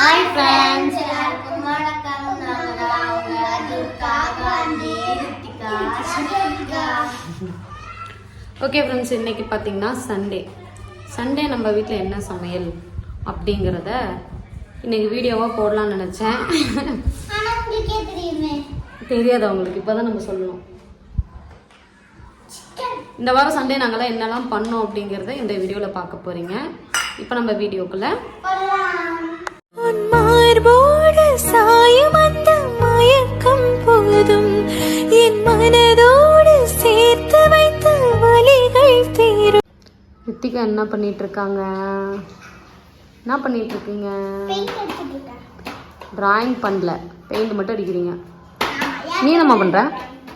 Hi friends எல்லாருக்கும் வணக்கம். தான் உங்க துர்கா காந்தி ரித்திகா ஓகே ஃப்ரெண்ட்ஸ் இன்னைக்கு பார்த்தீங்கன்னா சண்டே சண்டே நம்ம வீட்டில் என்ன சமையல் அப்படிங்கிறத இன்னைக்கு வீடியோவாக போடலாம்னு நினச்சேன். தெரியாது அவங்களுக்கு இப்போ தான் நம்ம சொல்லணும். இந்த வாரம் சண்டே நாங்களாம் என்னெல்லாம் பண்ணோம் அப்படிங்கிறத இந்த வீடியோவில் பார்க்க போகிறீங்க இப்போ நம்ம வீடியோக்குள்ளே மார்போடு சாயும் அந்த மயக்கம் போதும். என் மனதோடு சேர்த்து வைத்த வலிகள் தீரும். ரித்திகா என்ன பண்ணிட்டு இருக்காங்க என்ன பண்ணிட்டு இருக்கீங்க பெயிண்ட் அடிச்சிட்டு இருக்கேன் டிராயிங் பண்ணல. பெயிண்ட் மட்டும் அடிக்கிறீங்க. நீ என்னம்மா பண்ற?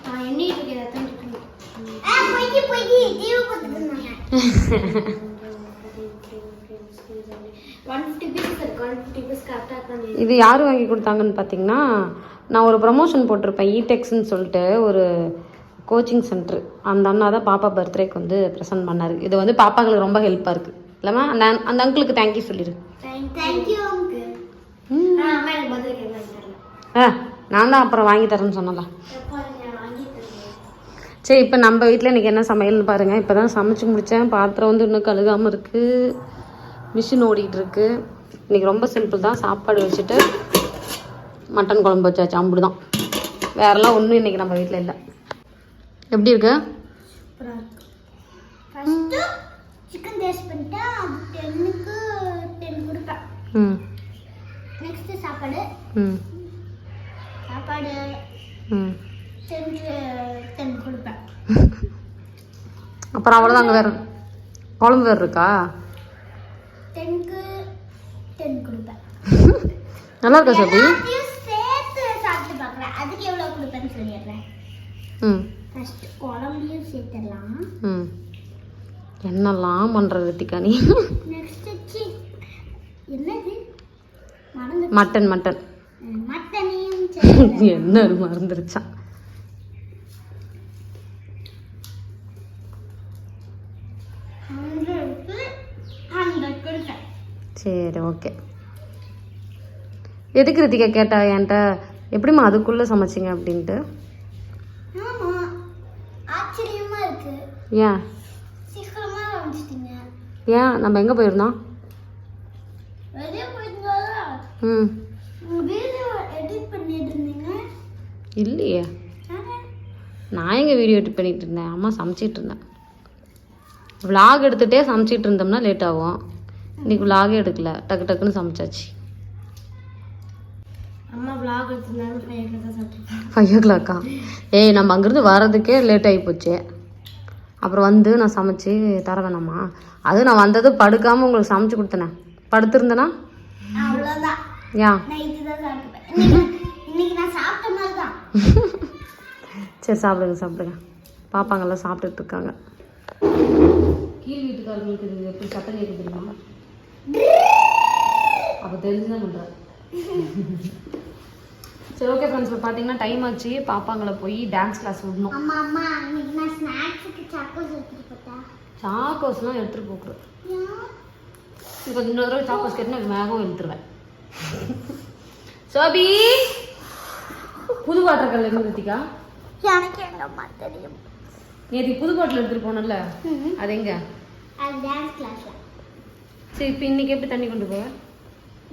நான் எண்ணிட்டு இருக்கேன் இது யார் வாங்கி கொடுத்தாங்கன்னு பார்த்தீங்கன்னா நான் ஒரு ப்ரமோஷன் போட்டிருப்பேன் இடெக்ஸ்ன்னு சொல்லிட்டு ஒரு கோச்சிங் சென்டர் அந்த அண்ணா தான் பாப்பா பர்த்டேக்கு வந்து ப்ரெசென்ட் பண்ணாரு. இது வந்து பாப்பாங்களுக்கு ரொம்ப ஹெல்ப்பாக இருக்குது இல்லைம்மா அந்த அந்த அங்கிளுக்கு தேங்க்யூ சொல்லிடு. ஆ, எனக்கு நான் தான் அப்புறம் வாங்கி தரேன்னு சொன்னதா எப்போ நீங்க வாங்கி தருவீங்க? சரி இப்போ நம்ம வீட்டில் இன்றைக்கி என்ன சமையல்னு பாருங்கள் இப்போ தான் சமைச்சு முடித்தேன் பாத்திரம் வந்து இன்னும் கழுகாமல் இருக்குது மிஷின் ஓடிட்டு இருக்கு. இன்றைக்கி ரொம்ப சிம்பிள் தான். சாப்பாடு வச்சுட்டு மட்டன் குழம்பு வச்சாச்சு. அம்புடு தான் வேறெல்லாம் ஒன்றும் இன்றைக்கி நம்ம வீட்டில் இல்லை. எப்படி இருக்கு? சூப்பரா இருக்கு. First chicken taste பண்ணிட்டா, அது 10க்கு 10 கொடுப்பேன். ம். Next சாப்பாடு. ம். சாப்பாடு ம். 10க்கு 10 கொடுப்பேன். அப்புறம் அவ்வளோதாங்க வேறு குழம்பு வேறு இருக்கா? 10க்கு 10 கொடுப்பேன். நல்லா இருக்கா சபி. ம். ம். என்னெல்லாம் பண்ணுற ரித்திகா நீ? Mutton mutton. என்ன மறந்துருச்சான் சரி ஓகே. எதுக்கு ரித்திகா கேட்டா என்கிட்ட எப்படிம்மா அதுக்குள்ளே சமைச்சிங்க அப்படின்ட்டு? ஏன்? ஏன்? நம்ம எங்கே போயிருந்தோம்? ம். இல்லையே. நான் எங்கே வீடியோ எடிட் பண்ணிட்டு இருந்தேன்? அம்மா சமைச்சிட்டு இருந்தேன். விலாக் எடுத்துகிட்டே சமைச்சிட்டு இருந்தோம்னா லேட் ஆகும். இன்னைக்கு விலாகே எடுக்கல. டக்கு டக்குன்னு சமைச்சாச்சு. ஃபைவ் ஓ கிளாக்கா ஏய் நம்ம அங்கேருந்து வர்றதுக்கே லேட் ஆகி போச்சு. அப்புறம் வந்து நான் சமைச்சு தர வேணாமா அது நான் வந்தது படுக்காமல் உங்களுக்கு சமைச்சு கொடுத்தனே. படுத்திருந்தேனா? ஏன் சரி சாப்பிடுங்க சாப்பிடுங்க. பாப்பாங்கெல்லாம் சாப்பிட்டுட்டு இருக்காங்க. கீழ் வீட்டுக்காரங்களுக்கு இது எப்படி சத்தம் கேட்க தெரியுமா? அப்போ தெரிஞ்சுதான் பண்ணுறேன் சரி ஓகே ஃப்ரெண்ட்ஸ் இப்போ பார்த்தீங்கன்னா டைம் ஆச்சு. பாப்பாங்களை போய் டான்ஸ் கிளாஸ் விடணும். அம்மா அம்மா இன்னைக்கு நான் ஸ்நாக்ஸுக்கு சாக்கோஸ் எடுத்துட்டு போட்டா சாக்கோஸ்லாம் எடுத்துகிட்டு போகக்கூடாது இப்போ இன்னொரு தடவை சாக்கோஸ் கேட்டுனா வேகம் எடுத்துருவேன் சோபி புது வாட்டர் கல்ல எங்க ரித்திகா? எனக்கு எங்க அம்மா தெரியும். நேற்று புது பாட்டில் எடுத்துகிட்டு போனோம்ல அது எங்க? டான்ஸ் கிளாஸ்ல சரி இப்போ இன்னைக்கு எப்படி தண்ணி கொண்டு போவேன்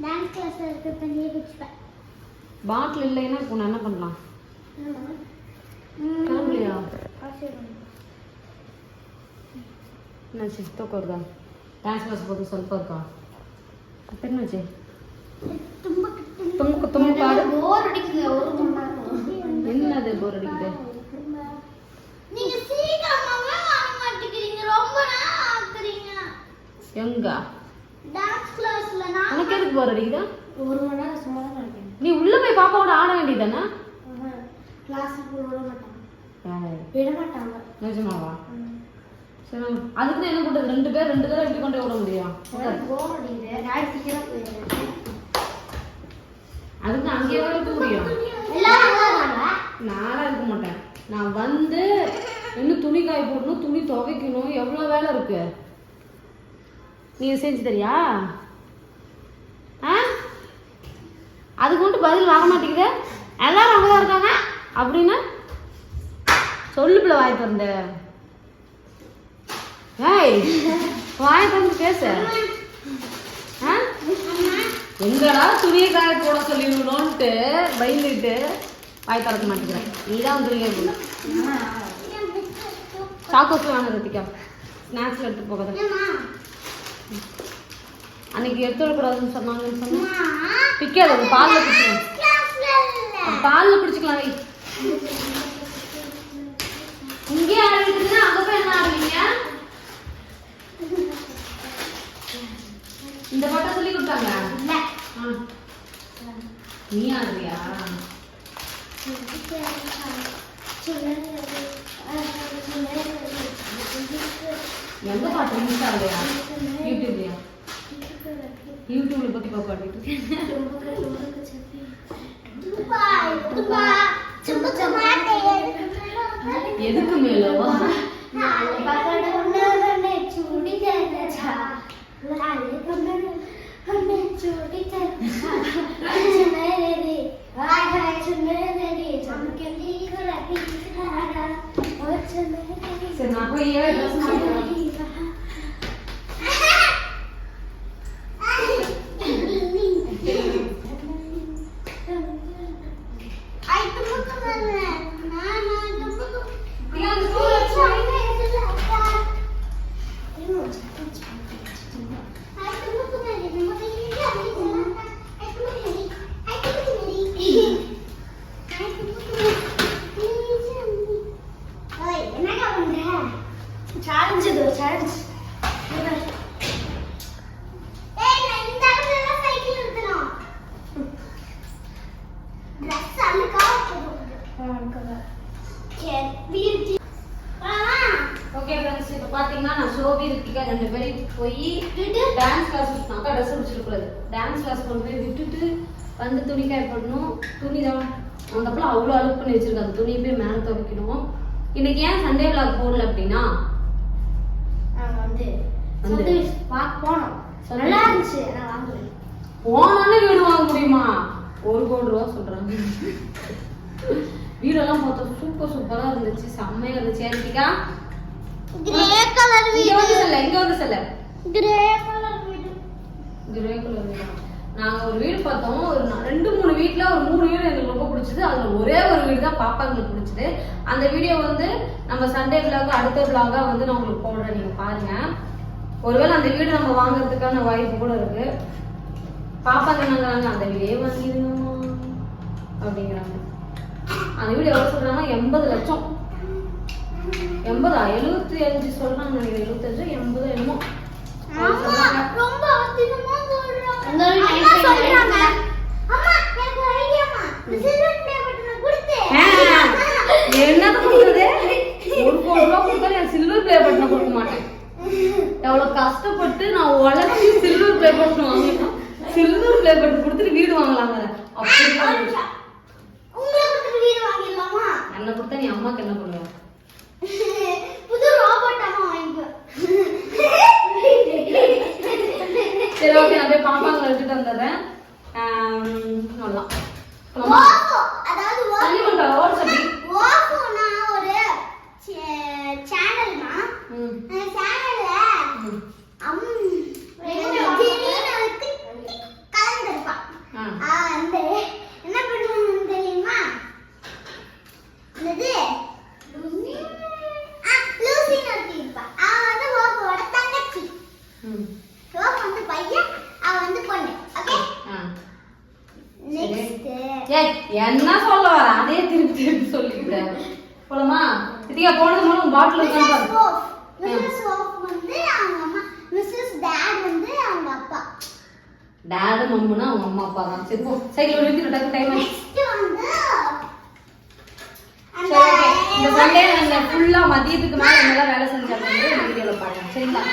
டான்ஸ் கிளாஸ்ல இருக்க தண்ணியை குடிச்சுப்பேன். பாட்டில் இல்லைன்னா இப்போ நான் என்ன பண்ணலாம்? கிளம்பலையா என்னாச்சு? தூக்கம் வருதா? டான்ஸ் கிளாஸ் போட்டு சொல்லிப்பா இருக்கா? அப்போ என்னாச்சு? போர் அடிக்குது என்னது? போர் அடிக்குது? எங்க? டான்ஸ் கிளாஸ்ல நான் உனக்கு எதுக்கு போர் அடிக்குதா? ஒரு மணி நேரம் சும்மா தான் இருக்கேன் நீ உள்ள போய் பாப்பாவோட ஆட வேண்டியதானே கிளாஸுக்கு விட மாட்டாங்க. விட மாட்டாங்க. நிஜமாவா? சரி அதுக்கு என்ன பண்றது ரெண்டு பேர் ரெண்டு பேரும் எப்படி கொண்டு விட முடியும்? அதுக்கு அங்கேயே இருக்க முடியும். நான்லாம் இருக்க மாட்டேன். நான் வந்து இன்னும் துணி காய போடணும் துணி துவைக்கணும் எவ்வளோ வேலை இருக்கு? நீ செஞ்சு தரியா ஆ வர மாட்டேங்குது எல்லாரும் அங்கே தான் இருக்காங்க. அப்படின்னு சொல்லு பிள்ளை வாய் திறந்த. ஏய் வாய் திறந்து பேசு? எங்கடா துணியை காய போட சொல்லிவிடணும்ட்டு பயந்துட்டு வாய் திறக்க மாட்டேங்கிறேன். நீ தான் துணியை போடு சாக்கோஸ் வேணாம் ரத்திகா ஸ்நாக்ஸ்ல எடுத்து போகாத. அன்னைக்கு எடுத்து விடக்கூடாதுன்னு சொன்னாங்கன்னு சொன்னா பிக்காது பாலில் அது பாலில் குடிச்சிக்கலாம் வை. இங்கே ஆடிட்டுன்னா அங்கே போய் என்ன ஆடுவீங்க? இந்த பாட்டை சொல்லி கொடுத்தாங்க. நீ ஆடுறியா எந்த பாட்டு? நீ ஆடுறியா யூடியூப்லையா? யூடியூப்ல பத்தி பாப்பாட்டு எதுக்கு மேலவா சரி நான் போய் ஏன் ட்ரெஸ் மாட்டேன் சேலஞ்ச் இது சேலஞ்ச் ஏய் நான் இந்த இடத்துல சைக்கிள் நிறுத்தணும் ட்ரெஸ் அழுக்கா சரி வீட்டு ஓகே ஃப்ரெண்ட்ஸ் இப்போ பார்த்தீங்கன்னா நான் சோபி ரித்திகா ரெண்டு பேரும் போய் டான்ஸ் கிளாஸ் அக்கா ட்ரெஸ் முடிச்சிருக்கூடாது டான்ஸ் கிளாஸ் கொண்டு போய் விட்டுட்டு வந்து துணி காய போடணும் துணி தான். அந்த பிள்ளை அவ்வளோ அழுக்கு பண்ணி வச்சிருக்கு அந்த துணியை போய் மேலே துவைக்கணும். இன்னைக்கு ஏன் சண்டே vlog போடல அப்படின்னா? வந்து. போனோம். நல்லா இருந்துச்சு. நான் வாங்குவேன் போனாலே வீடு வாங்க முடியுமா? ஒரு கோடி ரூபா சொல்றாங்க. வீடெல்லாம் பார்த்தா சூப்பர் சூப்பரா இருந்துச்சு. செம்மையா இருந்துச்சு. ஏன் ரித்திகா கிரே கலர் இங்க வந்து சொல்ல இங்க வந்து சொல்ல. கிரே கலர் வீடு. நாங்க ஒரு வீடு பார்த்தோம். ஒரு நா- ரெண்டு மூணு வீட்ல ஒரு மூணு வீடு எங்களுக்கு ரொம்ப பிடிச்சது. அதுல ஒரே ஒரு வீடு தான் பாப்பாங்களுக்கு பிடிச்சது. அந்த வீடியோ வந்து நம்ம சண்டே vlog அடுத்த vlog-ஆ வந்து நான் உங்களுக்கு போடுறேன். நீங்க பாருங்க. ஒருவேளை அந்த வீடு நம்ம வாங்குறதுக்கான வாய்ப்பு கூட இருக்கு. பாப்பாங்க என்னங்கிறாங்க அந்த வீடே வாங்கிடுங்கம்மா அப்படிங்கிறாங்க. அந்த வீடு எவ்வளவு சொல்றாங்கன்னா எண்பது லட்சம். எண்பதா எழுபத்தி அஞ்சு சொல்றாங்க நினைக்கிறேன் எழுபத்தஞ்சு எண்பது என்னமோ. ரொம்ப அதிகமா சொல்றாங்க. எனக்கு என்னது கொடுக்குறது ஒரு கோடி ரூபா கொடுத்தாலும் என் சில்வர் பிளே பட்டனை கொடுக்க மாட்டேன். எவ்வளவு கஷ்டப்பட்டு நான் உழைச்சி சில்வர் பிளே பட்டன் வாங்கினேன் சில்வர் பிளே பட்டன் கொடுத்துட்டு வீடு வாங்கலாங்க அப்படி உங்களை கொடுத்து வீடு வாங்கிடலாமா? என்ன கொடுத்தா நீ அம்மாக்கு என்ன பண்ணுவ புது ரோபோட் அம்மா வாங்கிக்கோ. சரி ஓகே நான் போய் பாப்பாங்களை விட்டுட்டு வந்துடுறேன்? ஓப்போ அதாவது தண்ணி ஓப்போ கொண்டு வா, ஓடு சபி. ஓப்போனா ஒரு சேனல்மா ம், அந்த சேனல்ல ம். அம் திடீர்னு ஒரு டிக் டிக் கலந்திருப்பா ஆ. ஆ, அந்த என்ன பண்ணுவாங்க தெரியுமா என்னது ஆ, லூசின்னு ஒருத்தி இருப்பா அவ வந்து ஓப்போட தங்கச்சி ம். ஓப்போ வந்து பையன் அவ வந்து பொண்ணு ஓகே ஆ. நெக்ஸ்ட் ஏய், என்ன சொல்ல வர அதே திருப்பி திருப்பி சொல்லிக்கிட்டேன் போலாமா இதுக்கா போனது மூலம் பாட்டில் மிஸ்ஸஸ் இருக்கான்னு ஓஃப் மிஸ்ஸஸ் ஓஃப் வந்து அவங்க அம்மா மிஸ்ஸஸ் டேட் வந்து அவங்க அப்பா டேடு மம்முனா அவங்க அம்மா அப்பா தான். சரி போ. சைக்கிள் நிறுத்தி டக்கு டைம் இந்த சண்டே நாங்கள் ஃபுல்லாக மதியத்துக்கு மேலே என்னெல்லாம் வேலை செஞ்சாங்க வீடியோவில் பார்க்கலாம் சரிங்களா?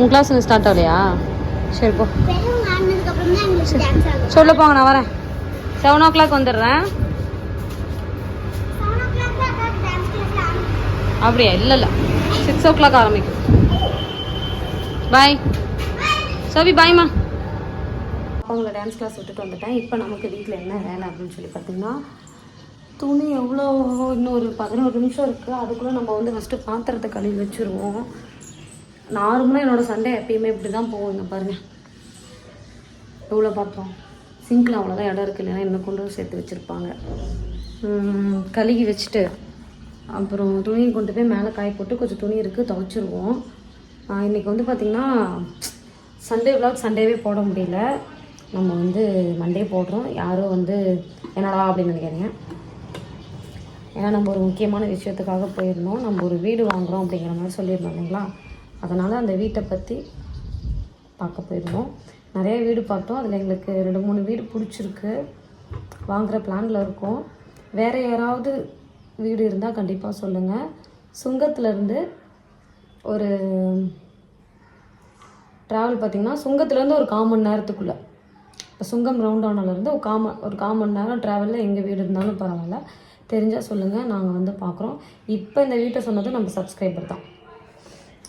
உன் கிளாஸ் ஸ்டார்ட் ஆகலையா? சரி போ. பெரியவங்க ஆடினதுக்கு அப்புறம் தான் எங்களுக்கு டான்ஸ் ஆகும். சொல்ல போங்க நான் வரேன். செவன் ஓ கிளாக் வந்துடுறேன் அப்படியா? இல்லை இல்லை. சிக்ஸ் ஓ கிளாக் ஆரம்பிக்கும். பாய் சவி சோபி பாய்மா அவங்கள டான்ஸ் கிளாஸ் விட்டுட்டு வந்துட்டேன். இப்போ நமக்கு வீட்டில் என்ன வேலை அப்படின்னு சொல்லி பார்த்தீங்கன்னா துணி எவ்வளோ இன்னும் ஒரு பதினோரு நிமிஷம் இருக்குது அதுக்குள்ளே நம்ம வந்து ஃபஸ்ட்டு பாத்திரத்தை கழுவி வச்சுருவோம். நார்மலாக என்னோட சண்டே எப்பயுமே இப்படி தான் போவோம் இங்க பாருங்கள் எவ்வளோ பார்த்தோம்? சிங்கில் அவ்வளோதான் இடம் இருக்குது இல்லைன்னா இன்னும் கொண்டு சேர்த்து வச்சுருப்பாங்க. கழுகி வச்சுட்டு அப்புறம் துணி கொண்டு போய் மேலே காய போட்டு கொஞ்சம் துணி இருக்குது துவைச்சிருவோம். இன்றைக்கி வந்து பார்த்திங்கன்னா சண்டே விளாக் சண்டேவே போட முடியல. நம்ம வந்து மண்டே போடுறோம். யாரும் வந்து என்னடா அப்படின்னு நினைக்கிறீங்க? ஏன்னா நம்ம ஒரு முக்கியமான விஷயத்துக்காக போயிருந்தோம். நம்ம ஒரு வீடு வாங்குகிறோம் அப்படிங்கிற மாதிரி சொல்லியிருந்தோம் இல்லைங்களா? அதனால் அந்த வீட்டை பற்றி பார்க்க போயிருந்தோம். நிறைய வீடு பார்த்தோம். அதில் எங்களுக்கு ரெண்டு மூணு வீடு பிடிச்சிருக்கு. வாங்குகிற பிளானில் இருக்கோம். வேறு யாராவது வீடு இருந்தால் கண்டிப்பாக சொல்லுங்கள் சுங்கத்துலேருந்து ஒரு ட்ராவல் பார்த்திங்கன்னா சுங்கத்துலேருந்து ஒரு கால் மணி நேரத்துக்குள்ளே. இப்போ சுங்கம் ரவுண்டானாலேருந்து ஒரு காம ஒரு கால் மணி நேரம் ட்ராவலில் எங்கள் வீடு இருந்தாலும் பரவாயில்ல. தெரிஞ்சால் சொல்லுங்கள் நாங்கள் வந்து பார்க்குறோம். இப்போ இந்த வீட்டை சொன்னது நம்ம சப்ஸ்கிரைபர் தான்.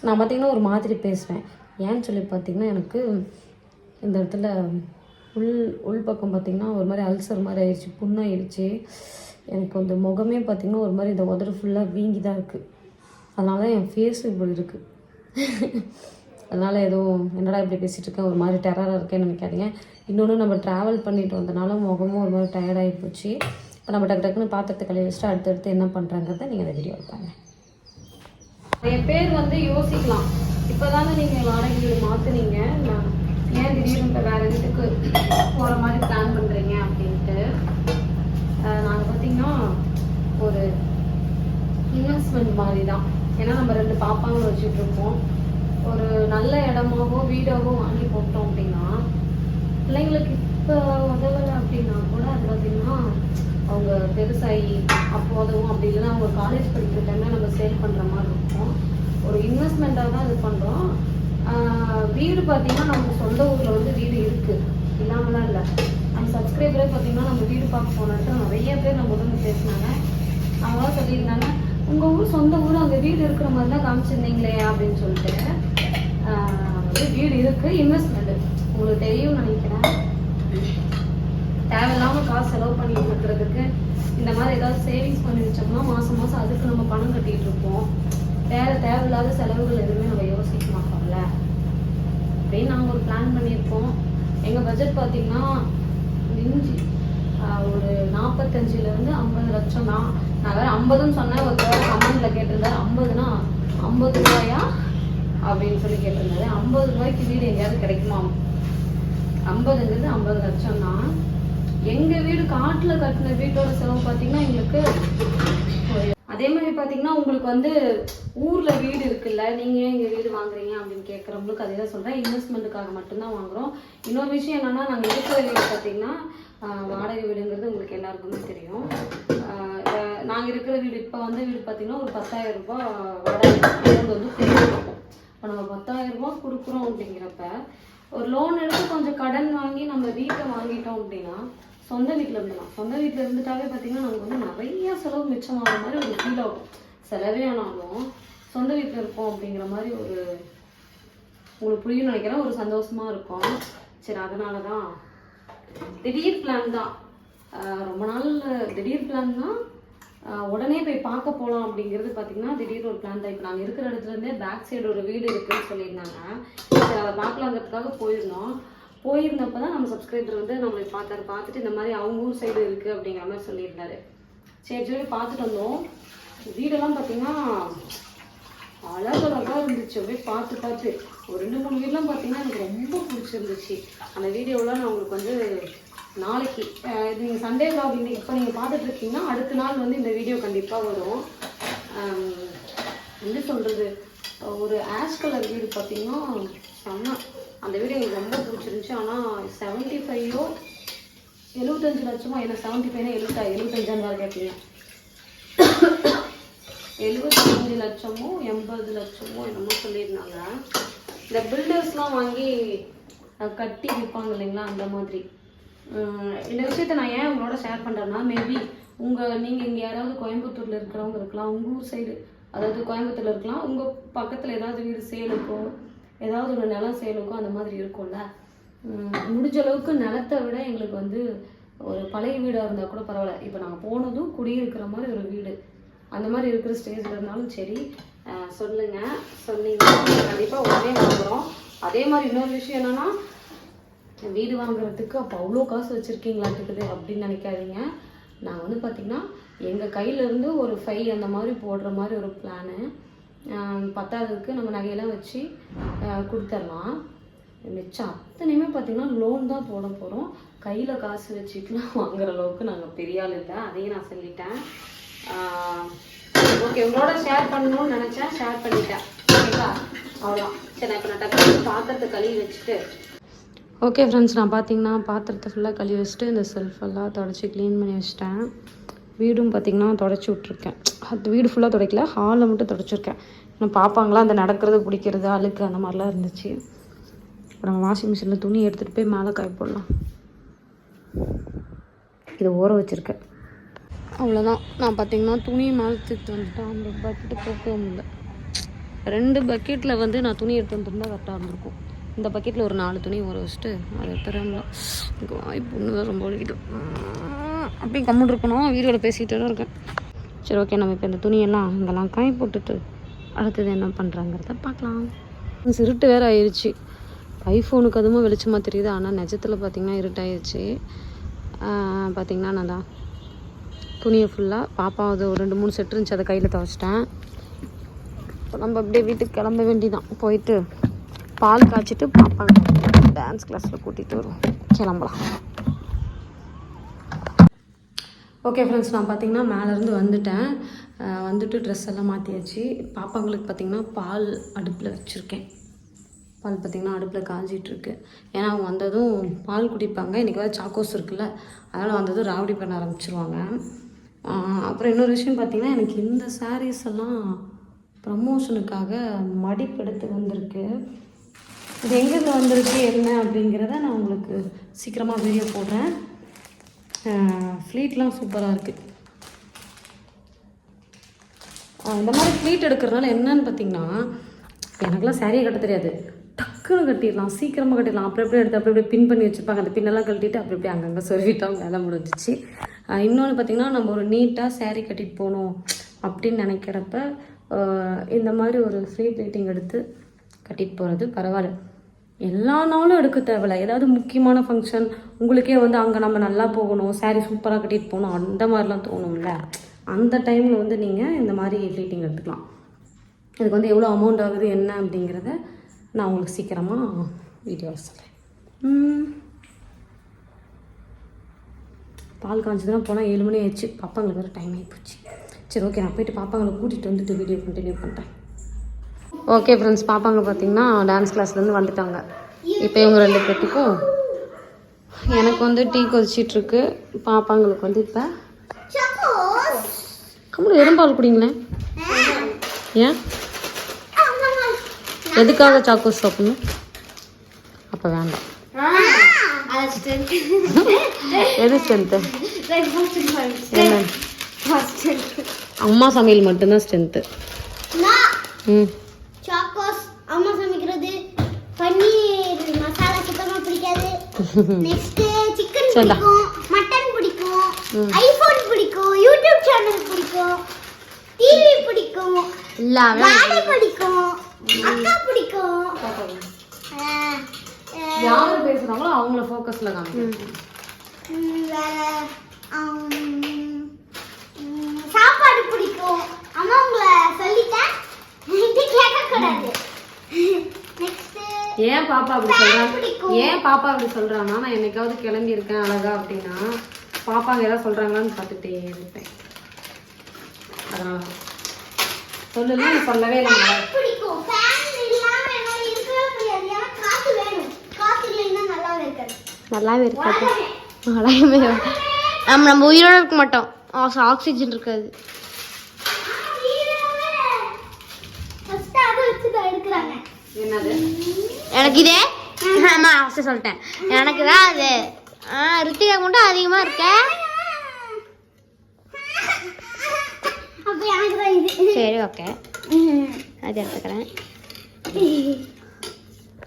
நான் பார்த்திங்கன்னா ஒரு மாதிரி பேசுவேன். ஏன்னு சொல்லி பார்த்திங்கன்னா எனக்கு இந்த இடத்துல உள் உள் பக்கம் பார்த்திங்கன்னா ஒரு மாதிரி அல்சர் மாதிரி ஆயிடுச்சு புண்ணாயிடுச்சு. எனக்கு அந்த முகமே பார்த்திங்கன்னா ஒரு மாதிரி இந்த உதடு ஃபுல்லாக வீங்கி தான் இருக்குது அதனால தான் என் ஃபேஸ் இப்படி இருக்குது அதனால் எதுவும் என்னடா இப்படி பேசிகிட்டு இருக்கேன் ஒரு மாதிரி டெரராக இருக்கேன்னு நினைக்காதீங்க. இன்னொன்று நம்ம ட்ராவல் பண்ணிட்டு வந்தனால முகமும் ஒரு மாதிரி டயர்டாகி போச்சு. இப்போ நம்ம டக்கு டக்குன்னு பாத்திரத்தை கழுவி வச்சுட்டு அடுத்தடுத்து என்ன பண்ணுறாங்கிறத நீங்கள் அந்த வீடியோ பாருங்க. நிறைய பேர் வந்து யோசிக்கலாம். இப்போ தானே நீங்கள் வாடகையை மாற்றுனீங்க மாற்றுனீங்க ஏன் திடீர்னு இப்போ வேறு வீட்டுக்கு போகிற மாதிரி பிளான் பண்ணுறீங்க அப்படின்ட்டு நாங்கள் பார்த்தீங்கன்னா ஒரு இன்வெஸ்ட்மெண்ட் மாதிரி தான் ஏன்னா நம்ம ரெண்டு பாப்பாங்க வச்சுட்டு இருக்கோம் ஒரு நல்ல இடமாவோ வீடாவோ வாங்கி போட்டோம் அப்படின்னா பிள்ளைங்களுக்கு இப்போ உதவலை அப்படின்னா கூட அது பார்த்தீங்கன்னா அவங்க பெருசாகி அப்போ உதவும் அப்படி இல்லைன்னா அவங்க காலேஜ் படிக்கிற டைமில் நம்ம சேல் பண்ணுற மாதிரி இருக்கும். ஒரு இன்வெஸ்ட்மெண்ட்டாக தான் இது பண்ணுறோம் வீடு பார்த்தீங்கன்னா நம்ம சொந்த ஊரில் வந்து வீடு இருக்குது இல்லாமலாம் இல்லை. அந்த சப்ஸ்கிரைபரே பார்த்தீங்கன்னா நம்ம வீடு பார்க்க போனாட்டு நிறைய பேர் நம்ம உடம்பு பேசினாங்க. அவங்களாம் சொல்லியிருந்தாங்க உங்கள் ஊர் சொந்த ஊர் அங்கே வீடு இருக்கிற மாதிரி தான் காமிச்சிருந்தீங்களே அப்படின்னு சொல்லிட்டு வீடு இருக்குது இன்வெஸ்ட்மெண்ட் உங்களுக்கு தெரியும்னு நினைக்கிறேன். தேவையில்லாமல் காசு செலவு பண்ணி கொடுக்குறதுக்கு இந்த மாதிரி ஏதாவது சேவிங்ஸ் பண்ணி வச்சோம்னா மாதம் மாதம் அதுக்கு நம்ம பணம் கட்டிகிட்டு இருப்போம். வேறு தேவையில்லாத செலவுகள் எதுவுமே நம்ம யோசிக்க மாட்டோம்ல. அப்படின்னு நாங்கள் ஒரு பிளான் பண்ணியிருக்கோம். எங்கள் பட்ஜெட் பார்த்தீங்கன்னா மிஞ்சி ஒரு நாற்பத்தஞ்சிலேருந்து ஐம்பது லட்சம் தான். நான் வேறு ஐம்பதுன்னு சொன்னேன் ஒருத்தர் கமெண்டில் கேட்டிருந்தாரு ஐம்பதுனா ஐம்பது ரூபாயா அப்படின்னு சொல்லி கேட்டிருந்தாரு. ஐம்பது ரூபாய்க்கு வீடு எங்கேயாவது கிடைக்குமா? ஐம்பதுங்கிறது ஐம்பது லட்சம் தான். எங்கள் வீடு காட்டில் கட்டின வீட்டோட செலவு பார்த்தீங்கன்னா எங்களுக்கு அதே மாதிரி பார்த்தீங்கன்னா உங்களுக்கு வந்து ஊரில் வீடு இருக்குல்ல நீங்கள் ஏன் இங்கே வீடு வாங்குறீங்க அப்படின்னு கேட்குறவங்களுக்கு அதே தான் சொல்கிறேன் இன்வெஸ்ட்மெண்ட்டுக்காக மட்டும்தான் வாங்குறோம். இன்னொரு விஷயம் என்னன்னா நாங்கள் இருக்கிற வீடு பார்த்தீங்கன்னா வாடகை வீடுங்கிறது உங்களுக்கு எல்லாருக்குமே தெரியும். நாங்கள் இருக்கிற வீடு இப்போ வந்து வீடு பார்த்தீங்கன்னா ஒரு பத்தாயிரம் ரூபாய் வாடகை வந்து கொடுத்துருக்கோம் இப்போ நம்ம பத்தாயிரம் ரூபாய் கொடுக்குறோம் அப்படிங்கிறப்ப ஒரு லோன் எடுத்து கொஞ்சம் கடன் வாங்கி நம்ம வீட்டை வாங்கிட்டோம் அப்படின்னா சொந்த வீட்டில் இருந்துலாம் சொந்த வீட்டில் இருந்துட்டாவே பார்த்தீங்கன்னா நமக்கு வந்து நிறைய செலவு மிச்சமாகிற மாதிரி ஒரு ஃபீல் ஆகும். செலவே ஆனாலும் சொந்த வீட்டில் இருக்கோம் அப்படிங்கிற மாதிரி ஒரு உங்களுக்கு புரியும் நினைக்கிறேன். ஒரு சந்தோஷமாக இருக்கும். சரி அதனால தான் திடீர் பிளான் தான். ரொம்ப நாள் திடீர் பிளான் தான் உடனே போய் பார்க்க போகலாம் அப்படிங்கிறது பார்த்தீங்கன்னா திடீர் ஒரு பிளான் தான். இப்போ நாங்கள் இருக்கிற இடத்துல இருந்தே பேக் சைடு ஒரு வீடு இருக்குன்னு சொல்லியிருந்தாங்க. அதை பார்க்கலாங்கிறதுக்காக போயிருந்தோம். போயிருந்தப்ப தான் நம்ம சப்ஸ்கிரைபர் வந்து நம்மளை பார்த்தாரு. பார்த்துட்டு இந்த மாதிரி அவங்க ஊர் சைடு இருக்குது அப்படிங்கிற மாதிரி சொல்லியிருந்தாரு. சரி சரி பார்த்துட்டு வந்தோம். வீடெல்லாம் பார்த்தீங்கன்னா அழகழகாக இருந்துச்சு. அப்படியே பார்த்து பார்த்து. ஒரு ரெண்டு மூணு வீடுலாம் பார்த்தீங்கன்னா எனக்கு ரொம்ப பிடிச்சிருந்துச்சு. அந்த வீடியோலாம் நான் உங்களுக்கு வந்து நாளைக்கு இது நீங்கள் சண்டே vlog இன்னைக்கு இப்போ நீங்கள் பார்த்துட்ருக்கீங்கன்னா அடுத்த நாள் வந்து இந்த வீடியோ கண்டிப்பாக வரும். என்ன சொல்கிறது ஒரு ஆஷ் கலர் வீடு பார்த்தீங்கன்னா செம்ம. அந்த வீடு எனக்கு ரொம்ப பிடிச்சிருந்துச்சு. ஆனால் செவன்ட்டி ஃபைவோ எழுபத்தஞ்சு லட்சமோ ஏன்னா செவன்ட்டி ஃபைவ்னா எழுபத்தா எழுபத்தஞ்சான்னு வேறு கேட்பீங்க எழுபத்தஞ்சு லட்சமோ எண்பது லட்சமோ என்னமோ சொல்லியிருந்தாங்க. இந்த பில்டர்ஸ்லாம் வாங்கி கட்டி விற்பாங்க இல்லைங்களா அந்த மாதிரி. இந்த விஷயத்த நான் ஏன் உங்களோட ஷேர் பண்ணுறேன்னா மேபி உங்கள் நீங்கள் இங்கே யாராவது கோயம்புத்தூரில் இருக்கிறவங்க இருக்கலாம் உங்கள் ஊர் சைடு அதாவது கோயம்புத்தூரில் இருக்கலாம் உங்கள் பக்கத்தில் ஏதாவது வீடு சேலுக்கோ ஏதாவது ஒரு நிலம் சேலுக்கோ அந்த மாதிரி இருக்கும்ல. முடிஞ்ச அளவுக்கு நிலத்தை விட எங்களுக்கு வந்து ஒரு பழைய வீடாக இருந்தால் கூட பரவாயில்ல. இப்போ நாங்கள் போனதும் குடியிருக்கிற மாதிரி ஒரு வீடு. அந்த மாதிரி இருக்கிற ஸ்டேஜில் இருந்தாலும் சரி சொல்லுங்கள் சொன்னீங்கன்னா கண்டிப்பாக உடனே வாங்குறோம். அதே மாதிரி இன்னொரு விஷயம் என்னென்னா வீடு வாங்குறதுக்கு அப்போ அவ்வளோ காசு வச்சுருக்கீங்களா இருக்குது அப்படின்னு நினைக்காதீங்க. நான் வந்து பார்த்திங்கன்னா எங்கள் கையிலேருந்து ஒரு ஃபை அந்த மாதிரி போடுற மாதிரி ஒரு பிளானு பத்தாவதுக்கு நம்ம நகையெல்லாம் வச்சு கொடுத்துடலாம் மிச்சம் அத்தனையுமே பார்த்திங்கன்னா லோன் தான் போட போகிறோம் கையில் காசு வச்சுட்டுலாம் வாங்குற அளவுக்கு நாங்கள் பெரிய ஆள் இல்லை. அதையும் நான் சொல்லிட்டேன். ஓகே உங்களோட ஷேர் பண்ணணும்னு நினச்சேன். ஷேர் பண்ணிட்டேன். ஓகேங்களா அவ்வளோதான் சரி நான் இப்போ நான் டக்குனு பாத்திரத்தை கழுவி வச்சுட்டு ஓகே ஃப்ரெண்ட்ஸ் நான் பார்த்தீங்கன்னா பாத்திரத்தை ஃபுல்லாக கழுவி வச்சுட்டு இந்த செல்ஃபெல்லாம் தொடச்சி க்ளீன் பண்ணி வச்சிட்டேன். வீடும் பார்த்தீங்கன்னா தொடச்சி விட்ருக்கேன் அது வீடு ஃபுல்லாக துடைக்கல ஹாலில் மட்டும் தொடச்சிருக்கேன். இன்னும் பார்ப்பாங்களா அந்த நடக்கிறது பிடிக்கிறது அழுக்கு அந்த மாதிரிலாம் இருந்துச்சு. இப்போ நம்ம வாஷிங் மிஷினில் துணி எடுத்துகிட்டு போய் மேலே காய போடலாம். இதை ஊற வச்சுருக்கேன். அவ்வளோதான் நான் பார்த்தீங்கன்னா துணி மேலே தூக்கிட்டு வந்துட்டேன். அந்த பக்கெட்டு போக முடியல ரெண்டு பக்கெட்டில் வந்து நான் துணி எடுத்து வந்துருந்தா கரெக்டாக இருந்திருக்கும். இந்த பக்கெட்டில் ஒரு நாலு துணி ஊற வச்சுட்டு அதை தரல எனக்கு வாய்ப்பு ஒன்று தான் ரொம்ப வலிக்குது. அப்படியே கம்முன்னு இருக்கணும். வீடியோவில் பேசிகிட்டே தான் இருக்கேன். சரி ஓகே நம்ம இப்போ இந்த துணியெல்லாம் இதெல்லாம் காய் போட்டுட்டு அடுத்தது என்ன பண்ணுறாங்கிறத பார்க்கலாம். இருட்டு வேறு ஆயிடுச்சு ஐஃபோனுக்கு அதுவும் வெளிச்சமாக தெரியுது. ஆனால் நிஜத்தில் பார்த்திங்கன்னா இருட்டாயிருச்சு. பார்த்தீங்கன்னா நான் தான் துணியை ஃபுல்லாக பாப்பா அது ஒரு ரெண்டு மூணு செட் இருந்துச்சு அதை கையில் துவச்சிட்டேன். இப்போ நம்ம அப்படியே வீட்டுக்கு கிளம்ப வேண்டிதான் போயிட்டு பால் காய்ச்சிட்டு பாப்பா டான்ஸ் கிளாஸில் கூட்டிகிட்டு வரும் கிளம்பலாம். ஓகே ஃப்ரெண்ட்ஸ் நான் பார்த்தீங்கன்னா மேலேருந்து வந்துட்டேன். வந்துட்டு ட்ரெஸ் எல்லாம் மாற்றியாச்சு பாப்பாங்களுக்கு பார்த்தீங்கன்னா பால் அடுப்பில் வச்சுருக்கேன். பால் பார்த்தீங்கன்னா அடுப்பில் காஞ்சிகிட்ருக்கு ஏன்னா அவங்க வந்ததும் பால் குடிப்பாங்க. இன்றைக்கி வேறு சாக்கோஸ் இருக்குல்ல. அதனால் வந்ததும் ராவடி பண்ண ஆரம்பிச்சிருவாங்க. அப்புறம் இன்னொரு விஷயம் பார்த்திங்கன்னா எனக்கு இந்த சாரீஸ் எல்லாம் ப்ரமோஷனுக்காக மடிப்பெடுத்து வந்திருக்கு. இது எங்கேருந்து வந்திருக்கு என்ன அப்படிங்கிறத நான் உங்களுக்கு சீக்கிரமாக வீடியோ போடுறேன். ஃப்ளீட்லாம் சூப்பராக இருக்குது இந்த மாதிரி ஃப்ளீட் எடுக்கிறதுனால என்னன்னு பார்த்தீங்கன்னா எனக்குலாம் saree கட்ட தெரியாது. டக்குன்னு கட்டிடலாம் சீக்கிரமாக கட்டிடலாம். அப்படி அப்படியே எடுத்து அப்படி அப்படியே பின் பண்ணி வச்சுருப்பாங்க அந்த பின்னெல்லாம் கழட்டிட்டு அப்படி அப்படியே அங்கங்கே சொல்லிட்டோம் வேலை முடிஞ்சிச்சு. இன்னொன்று பார்த்தீங்கன்னா நம்ம ஒரு நீட்டாக சேரீ கட்டிட்டு போகணும் அப்படின்னு நினைக்கிறப்ப இந்த மாதிரி ஒரு ஃப்ரீ பிளேட்டிங் எடுத்து கட்டிட்டு போகிறது பரவாயில்ல. எல்லா நாளும் எடுக்க தேவையில்ல. ஏதாவது முக்கியமான ஃபங்க்ஷன் உங்களுக்கே வந்து அங்கே நம்ம நல்லா போகணும் சாரீ சூப்பராக கட்டிட்டு போகணும் அந்த மாதிரிலாம் தோணும்ல. அந்த டைமில் வந்து நீங்கள் இந்த மாதிரி ஃப்ளீட்டிங் எடுத்துக்கலாம். இதுக்கு வந்து எவ்வளோ அமௌண்ட் ஆகுது என்ன அப்படிங்கிறத நான் உங்களுக்கு சீக்கிரமாக வீடியோவில் சொல்கிறேன் பால் காய்ச்சதுனா போனால் ஏழு மணி ஆயிடுச்சு. பாப்பாங்களுக்கு வேறு டைம் ஆகிப்போச்சு சரி ஓகே நான் போயிட்டு பாப்பாங்களை கூட்டிகிட்டு வந்துட்டு வீடியோ கண்டினியூ பண்ணுறேன் ஓகே ஃப்ரெண்ட்ஸ் பாப்பாங்க பார்த்தீங்கன்னா டான்ஸ் கிளாஸ்லேருந்து வந்துட்டாங்க. இப்போ இவங்க ரெண்டு பேர்த்துக்கும் எனக்கு வந்து டீ கொதிச்சிட்ருக்கு பாப்பாங்களுக்கு வந்து இப்போ கம்முனு எறும்பால் குடிங்களேன். ஏன்? எதுக்காக சாக்கோஸ் சாப்பிடணும் அப்போ வேண்டாம். எது ஸ்ட்ரென்த்து. என்ன. அம்மா சமையல் மட்டும்தான் ஸ்ட்ரென்த்து ம். சாக்கோஸ் அம்மா சமைக்கிறது. பன்னீர் மசாலா சுத்தமா பிடிக்காது. Next chicken. பிடிக்கும் மட்டன் பிடிக்கும் ஐபோன் பிடிக்கும் யூடியூப் சேனல் பிடிக்கும் டிவி பிடிக்கும் டாடி பிடிக்கும். அக்கா பிடிக்கும். யார் பேசுகிறாங்களோ அவங்கள ஃபோக்கஸில் உம், சாப்பாடு பிடிக்கும். அம்மா உங்களை சொல்லிட்டேன். கேட்கக்கூடாது. ஏன் பாப்பா அப்படி சொல்றாங்க. ஏன் பாப்பா அப்படி சொல்றாங்கன்னா நான் என்னைக்காவது கிளம்பி இருக்கேன் அழகா அப்படின்னா பாப்பாங்க ஏதாவது சொல்றாங்களான்னு பார்த்துட்டே இருப்பேன். அதனால சொல்லல சொல்லவே இல்லை. பிடிக்கும். ஃபேன் இல்லாம என்னால இருக்கவே முடியாது. ஏன்னா காத்து வேணும். காத்து இல்லைன்னா நல்லாவே இருக்காது. நல்லாவே நம்ம நம்ம உயிரோட இருக்க மாட்டோம். ஆக்சிஜன் இருக்காது. எனக்கு இதே? ஆமா ஃபஸ்ட்டு சொல்லிட்டேன். எனக்கு தான் அது. ஆ ரித்திகா மட்டும் அதிகமாக இருக்க அப்ப எனக்கு தான் இது சரி ஓகே அது எடுத்துக்கிறேன்.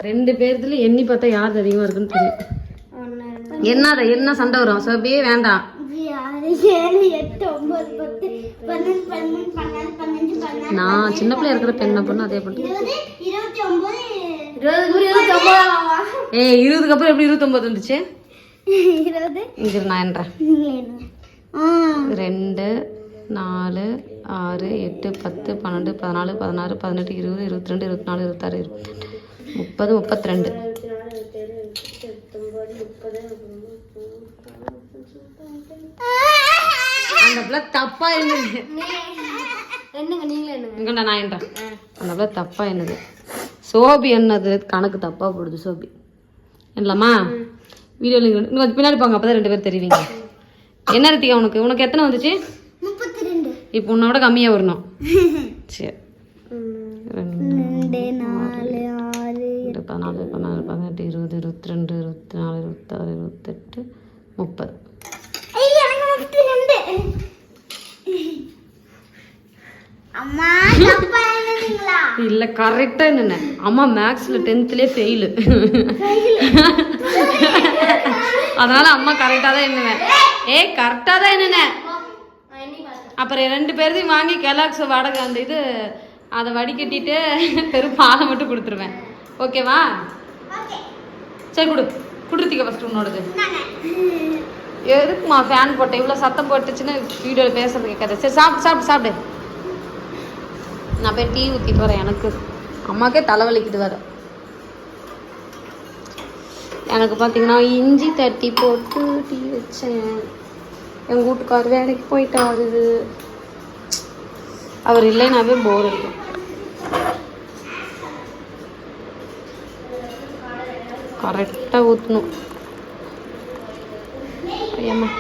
ரெண்டு பேர்த்துல எண்ணி பார்த்தா யார் அதிகமா இருக்குன்னு தெரியும். என்னத என்ன சண்டை வரும்? சோபியே வேண்டாம். நான் சின்ன பிள்ளையா இருக்கிற என்ன பண்ண அதே பண்ணு. ஏய் இருபதுக்கு அப்புறம் எப்படி இருபத்தொன்பது வந்துச்சு? இருபது. நான் என்றேன் ஆ. ரெண்டு நாலு ஆறு எட்டு பத்து பன்னெண்டு பதினாலு பதினாறு பதினெட்டு இருபது இருபத்தி ரெண்டு இருபத்தி நாலு இருபத்தாறு இருபத்தெட்டு முப்பது முப்பத்தி ரெண்டு அந்த பிள்ளை தப்பா என்னது? என்னங்க நீங்களே என்னங்க? இங்கண்டா நான் என்றேன் அந்த பிள்ளை தப்பா என்னது? சோபி என்னது? கணக்கு தப்பா போடுது சோபி. என்னலாமா வீடியோவில் இங்கே கொஞ்சம் பின்னாடி போங்க அப்பதான் ரெண்டு பேரும் தெரிவிங்க. என்ன ரித்திகா உனக்கு? உனக்கு எத்தனை வந்துச்சு? இப்போ உன்னோட கம்மியாக வரணும். சரி. ரெண்டு நாலு ஆறு. பதினாலு பதினாறு பதினெட்டு இருபது இருபத்தி ரெண்டு இருபத்தி நாலு இருபத்தாறு இருபத்தெட்டு முப்பது. இல்லை கரெக்டாக என்னென்ன? அம்மா மேக்ஸில் டென்த்லேயே ஃபெயிலு அதனால அம்மா கரெக்டாக தான் எண்ணுவேன் ஏ கரெக்டாக தான் என்னென்ன? அப்புறம் ரெண்டு பேர்த்தையும் வாங்கி கெலாக்ஸ் வாடகை அந்த இது அதை வடிகட்டிட்டு வெறும் பாலை மட்டும் கொடுத்துருவேன். ஓகேவா? சரி கொடு. கொடுத்துக்க ஃபஸ்ட்டு உன்னோடது. எதுக்குமா ஃபேன் போட்டேன் இவ்வளோ சத்தம் போட்டுச்சுன்னு வீடியோவில் பேசுறது கேட்காது. சரி சாப்பிட்டு சாப்பிட்டு சாப்பிடு. நான் போய் டீ ஊற்றிட்டு வரேன் எனக்கு. அம்மாக்கே தலைவலிக்குது வர எனக்கு பார்த்தீங்கன்னா இஞ்சி தட்டி போட்டு டீ வச்சேன். எங்கள் வீட்டுக்கார் வேலைக்கு போயிட்டாரு. அவர் இல்லைனாவே போர் இருக்கும் கரெக்டாக ஊற்றணும் ஐயம்மா.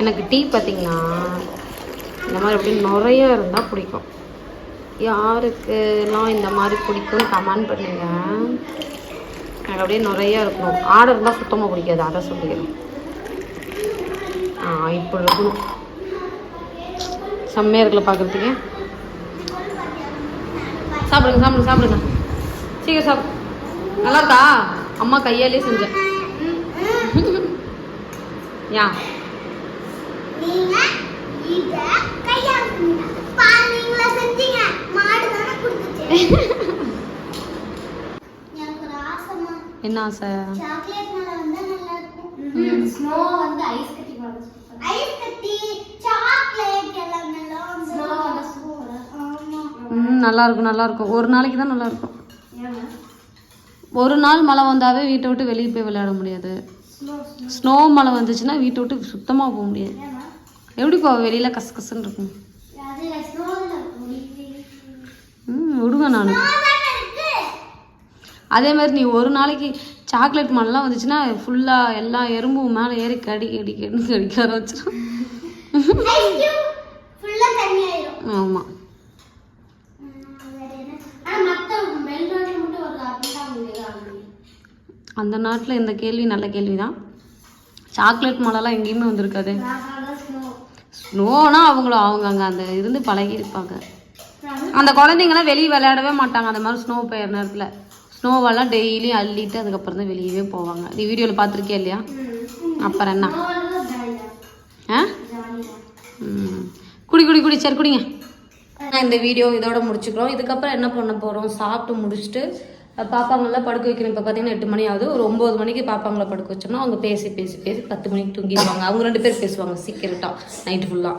எனக்கு டீ பார்த்தீங்கன்னா இந்த மாதிரி அப்படியே நிறைய இருந்தால் பிடிக்கும். யாருக்குலாம் இந்த மாதிரி பிடிக்கும்னு கமெண்ட் பண்ணுங்க. எனக்கு அப்படியே நிறைய இருக்கணும். ஆடை இருந்தால் சுத்தமாக பிடிக்காது அதை சொல்லிக்கிறேன் ஆ இப்போ இருக்கணும். செம்மையாக இருக்குல்ல பார்க்குறதுக்கு? சாப்பிடுங்க சாப்பிடுங்க சாப்பிடுங்க. சீக்கிரம் சாப்பிடு நல்லா இருக்கா? அம்மா கையாலே செஞ்சேன். யா நீங்க இத கையால செஞ்சீங்க. பால் நீங்களா செஞ்சீங்க மாடு தானே கொடுத்துச்சு எனக்கு ஒரு ஆசைமா என்ன ஆசை? சாக்லேட் மேல வந்தா நல்லா இருக்கும். ஸ்னோ வந்து ஐஸ் கட்டி மாதிரி ஐஸ் கட்டி சாக்லேட் எல்லாம் நல்லா வந்து ஸ்னோ வந்து சூப்பரா ஆமா. ம் நல்லா இருக்கும் நல்லா இருக்கும். ஒரு நாளைக்கு தான் நல்லா இருக்கும். ஒரு நாள் மழை வந்தாவே வீட்டை விட்டு வெளியே போய் விளையாட முடியாது. ஸ்னோ மழை வந்துச்சுன்னா வீட்டை விட்டு சுத்தமாக போக முடியாது. எப்படி போவ? வெளியில் கச கசன்னு இருக்கும் அது ஸ்னோல இருக்கும் ம் விடுவேன் நான். அதே மாதிரி நீ ஒரு நாளைக்கு சாக்லேட் மழைலாம் வந்துச்சுன்னா ஃபுல்லாக எல்லா எறும்பும் மேலே ஏறி கடி கடி கடி கடிக்க ஆரம்பிச்சிடும் ஆமாம் அந்த நாட்டில் இந்த கேள்வி நல்ல கேள்வி தான் சாக்லேட் மழைலாம் எங்கேயுமே வந்திருக்காது. ஸ்னோ ஸ்னோனா அவங்கள அவங்க அங்கே அந்த இருந்து பழகி இருப்பாங்க அந்த குழந்தைங்களாம் வெளியே விளையாடவே மாட்டாங்க. அந்த மாதிரி ஸ்னோ பெய்யற நேரத்தில். ஸ்னோவெல்லாம் டெய்லியும் அள்ளிட்டு அதுக்கப்புறம் தான் வெளியவே போவாங்க. நீ வீடியோவில் பார்த்துருக்கியா இல்லையா? அப்புறம் என்ன? ஆ? குடி குடி குடி சரி குடிங்க. நான் இந்த வீடியோ இதோட முடிச்சுக்கிறோம். இதுக்கப்புறம் என்ன பண்ண போகிறோம் சாப்பிட்டு முடிச்சுட்டு அஹ், படுக்க வைக்கணும். இப்போ பார்த்தீங்கன்னா எட்டு மணி ஆகுது. ஒரு ஒம்பது மணிக்கு பாப்பாங்களை படுக்க வச்சோம்னா அவங்க பேசி பேசி பேசி பத்து மணிக்கு தூங்கிடுவாங்க. அவங்க ரெண்டு பேர் பேசுவாங்க சீக்கிரட்டாக நைட்டு ஃபுல்லாக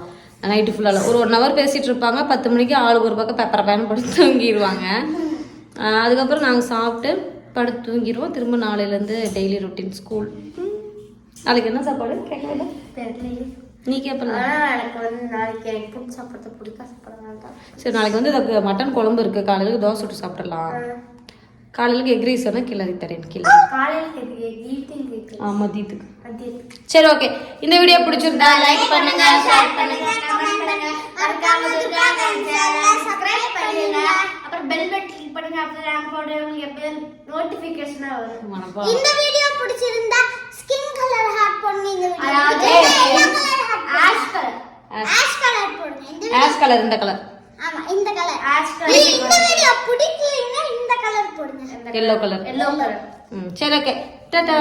நைட்டு ஃபுல்லாக ஒரு ஒன் ஹவர் பேசிகிட்டு இருப்பாங்க. பத்து மணிக்கு ஆளுக்கு ஒரு பக்கம் பெப்பரை பயணம் படுத்து தூங்கிடுவாங்க அதுக்கப்புறம் நாங்கள் சாப்பிட்டு படுத்து தூங்கிடுவோம் திரும்ப நாளையிலேருந்து டெய்லி ரொட்டீன் ஸ்கூல் நாளைக்கு என்ன சாப்பாடு? கேட்கல நீ கேட்பல எனக்கு வந்து நாளைக்கு எனக்கு சாப்பிட்றது சாப்பிட்றதுனால சரி நாளைக்கு வந்து மட்டன் குழம்பு இருக்கு. காலையில தோசை சுட்டு சாப்பிடலாம். காலையில் எக் ரைஸ் கிளறி தரேன் கிளறி ஆ மதியத்துக்கு சரி ஓகே இந்த வீடியோ பிடிச்சிருந்தா லைக் பண்ணுங்க ஷேர் பண்ணுங்க பண்ணுங்க. சப்ஸ்கிரைப் பண்ணுங்க அப்புறம் பெல் பட்டன் கிளிக் பண்ணுங்க அப்பதான் நான் போடுற உங்களுக்கு எப்பவும் நோட்டிபிகேஷன் வரும். இந்த வீடியோ பிடிச்சிருந்தா ஸ்கின் கலர் ஹார்ட் பண்ணுங்க அதாவது ஆஷ் கலர் ஆஷ் கலர் போடுங்க ஆஷ் கலர் இந்த கலர் ஆமா இந்த கலர் இந்த வீடியோ பிடிக்கலன்னா இந்த கலர் போடுங்க. எல்லோ கலர் எல்லோ கலர் சரி ஓகே டாடா